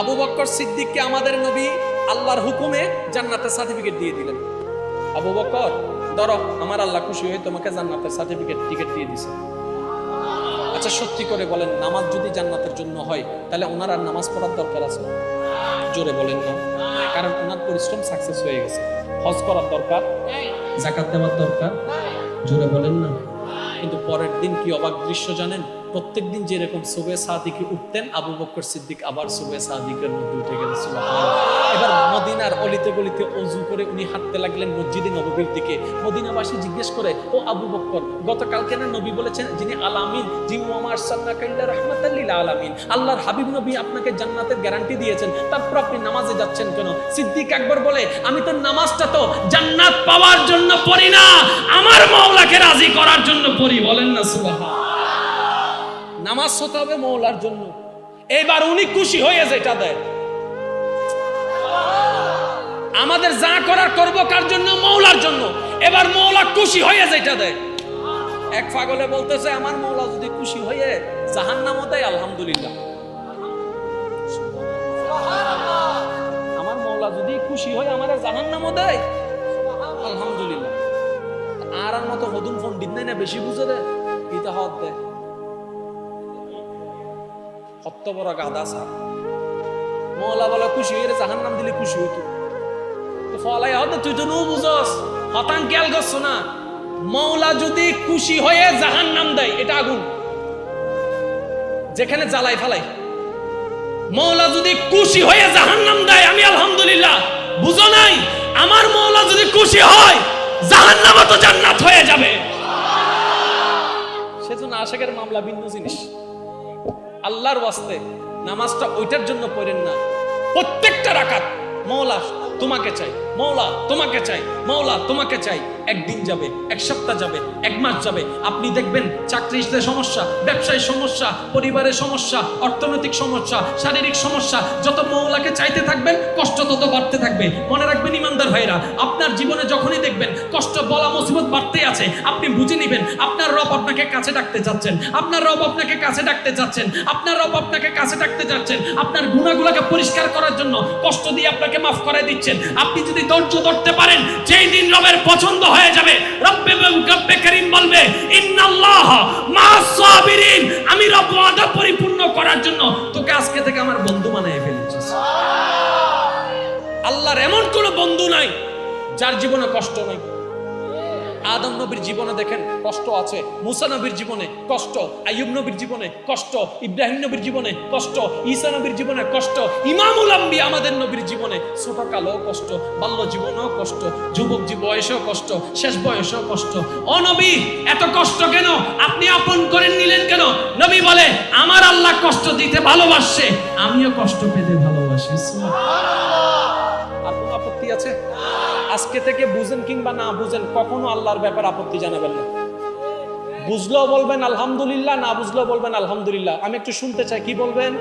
আবু বক্কর সিদ্দিককে আমাদের নবী আল্লাহর হুকুমে জান্নাতের সার্টিফিকেট দিয়ে দিলেন। আবু বক্কর, ধরো, আমার আল্লাহ খুশি হয়ে তোমাকে জান্নাতের সার্টিফিকেট, টিকিট দিয়ে দিছে। আচ্ছা সত্যি করে বলেন, নামাজ যদি জান্নাতের জন্য হয়, তাহলে ওনার আর নামাজ পড়ার দরকার আছে জোরে বলেন না। কারণ ওনার পরিশ্রম সাকসেস হয়ে গেছে। হজ করার দরকার জাকাত দেওয়ার দরকার, জোরে বলেন না। কিন্তু পরের দিন কি অবাক দৃশ্য জানেন? প্রত্যেক দিন যেরকম সুবে সাদিকে উঠতেন, আবু বকর সিদ্দিক আবার সুবে সাদিকের মধ্যে উঠে গেল। এবার মদিনার অলিতে গলিতে অজু করে উনি হাঁটতে লাগলেন মসজিদে নববীর দিকে। মদিনাবাসী জিজ্ঞেস করে, ও আবু বকর, গতকালকে না নবী বলেছেন যিনি আলামিন যিনি আমার সাল্লা কাইল্লা রহমাতাল্লিল আলামিন? আল্লাহর হাবিব নবী আপনাকে জান্নাতের গ্যারান্টি দিয়েছেন তারপর আপনি নামাজে যাচ্ছেন কেন? সিদ্দিক একবার বলে, আমি তো নামাজটা তো জান্নাত পাওয়ার জন্য পড়ি না, আমার মাওলাকে রাজি করার জন্য পড়ি। বলেন না সুবহান নামাজ হতে হবে মৌলার জন্য। এবার উনি খুশি হয়ে যেটা দেয়। আমাদের যা করার করব কার জন্য? মৌলার জন্য। এবার মৌলা খুশি হয়ে যেটা দেয়। এক পাগলে বলতেছে, আমার মৌলা যদি খুশি হয়ে জাহান নামও দেয়, আলহামদুলিল্লাহ। আমার মৌলা যদি খুশি হয়ে আমার জাহান নামও দেয়, আলহামদুলিল্লাহ। আর মতো হদুম ফোন দিন না, বেশি বুঝে দেয়। ইতা হত দেয়। কত বড় গাদা সার মৌলা বলে খুশি হয়ে জাহান নাম দিলে খুশি হইতো। ফলাই হতে তুই তো নু বুঝস, হতাং খেয়াল করছ না মৌলা যদি খুশি হয়ে জাহান নাম দেয়, এটা আগুন। যেখানে জ্বালাই ফালাই। মৌলা যদি খুশি হয়ে জাহান নাম দেয়, আমি আলহামদুলিল্লাহ, বুঝো নাই? আমার মৌলা যদি খুশি হয় জাহান নাম তো জান্নাত হয়ে যাবে। সেজন্য আশেকের মামলা ভিন্ন জিনিস। আল্লাহর ওয়াস্তে নামাজটা ওইটার জন্য পড়েন না। প্রত্যেকটা রাখাত মৌলা তোমাকে চাই মৌলা তোমাকে চাই মৌলা তোমাকে চাই। একদিন যাবে, এক সপ্তাহ যাবে, এক মাস যাবে। আপনি দেখবেন চাকরিতে সমস্যা, ব্যবসায় সমস্যা, পরিবারের সমস্যা, অর্থনৈতিক সমস্যা, শারীরিক সমস্যা, যত মৌলাকে চাইতে থাকবেন, কষ্ট তত বাড়তে থাকবে। মনে রাখবেন ইমানদার ভাইরা আপনার জীবনে যখনই দেখবেন কষ্ট, বলা, মুসিবত বাড়তে আছে, আপনি বুঝে নেবেন, আপনার রব আপনাকে কাছে ডাকতে যাচ্ছেন আপনার রব আপনাকে কাছে ডাকতে যাচ্ছেন আপনার রব আপনাকে কাছে ডাকতে যাচ্ছেন আপনার গুণাগুলোকে পরিষ্কার করার জন্য কষ্ট দিয়ে আপনাকে মাফ করে দিচ্ছেন। আপনি যদি ধৈর্য ধরতে পারেন, যেই দিন রবের পছন্দ হয়ে যাবে। রব্বে রব্বে করিম বলবে ইন্নাল্লাহ মা সাবিরিন আমি রব ওয়াদা পরিপূর্ণ করার জন্য তোকে আজকে থেকে আমার বন্ধু বানিয়ে ফেলেছি। আল্লাহর এমন কোনো বন্ধু নাই যার জীবনে কষ্ট নাই। আদম নবীর জীবনে দেখেন কষ্ট আছে, মুসা নবীর জীবনে কষ্ট, আইয়ুব নবীর জীবনে কষ্ট, ইব্রাহিম নবীর জীবনে কষ্ট, ঈসা নবীর জীবনে কষ্ট, ইমামুল আম্বি আমাদের নবীর জীবনে ছোট কালো কষ্ট, বাল্য জীবনেও কষ্ট যুবক বয়সেও কষ্ট, শেষ বয়সেও কষ্ট। ও নবী, এত কষ্ট কেন? আপনি আপন করে নিলেন কেন? নবী বলে, আমার আল্লাহ কষ্ট দিতে ভালোবাসে, আমিও কষ্ট পেতে ভালোবাসি। আর কোনো আপত্তি আছে? আজকে থেকে বুঝেন কিংবা না বুঝেন কখনো আল্লাহর ব্যাপারে আপত্তি জানাবেন না। বুঝলেও বলবেন আলহামদুলিল্লাহ। না বুঝলেও বলবেন আলহামদুলিল্লাহ। আমি একটু শুনতে চাই কি বলবেন?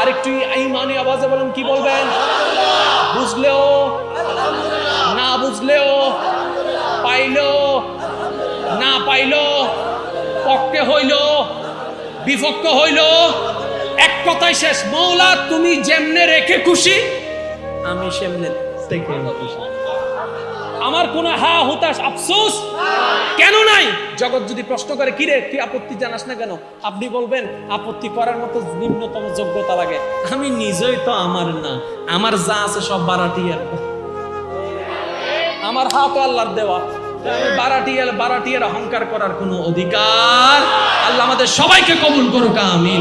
আর একটু ইমানি আওয়াজে বলেন কি বলবেন? বুঝলেও না বুঝলেও পাইলেও না পাইলো পক্ষে হইল বিপক্ষ হইল এক কথাই শেষ। মৌলা তুমি যেমনে রেখে খুশি আমি সেমনে থেকে আমার কোন হা হুতাশ আফসোস? কেন নাই? জগৎ যদি প্রশ্ন করে কিরে তুই আপত্তি জানাস না কেন? আপনি বলবেন, আপত্তি করার মতো নিম্নতম যোগ্যতা লাগে। আমি নিজেই তো আমার না। আমার যা আছে সব বারাটিয়ার। আমার হাত আল্লাহর দেওয়া। আমি বারাটিয়াল, বারাটিয়ার অহংকার করার কোনো অধিকার? আল্লাহ আমাদের সবাইকে কবুল করুক আমি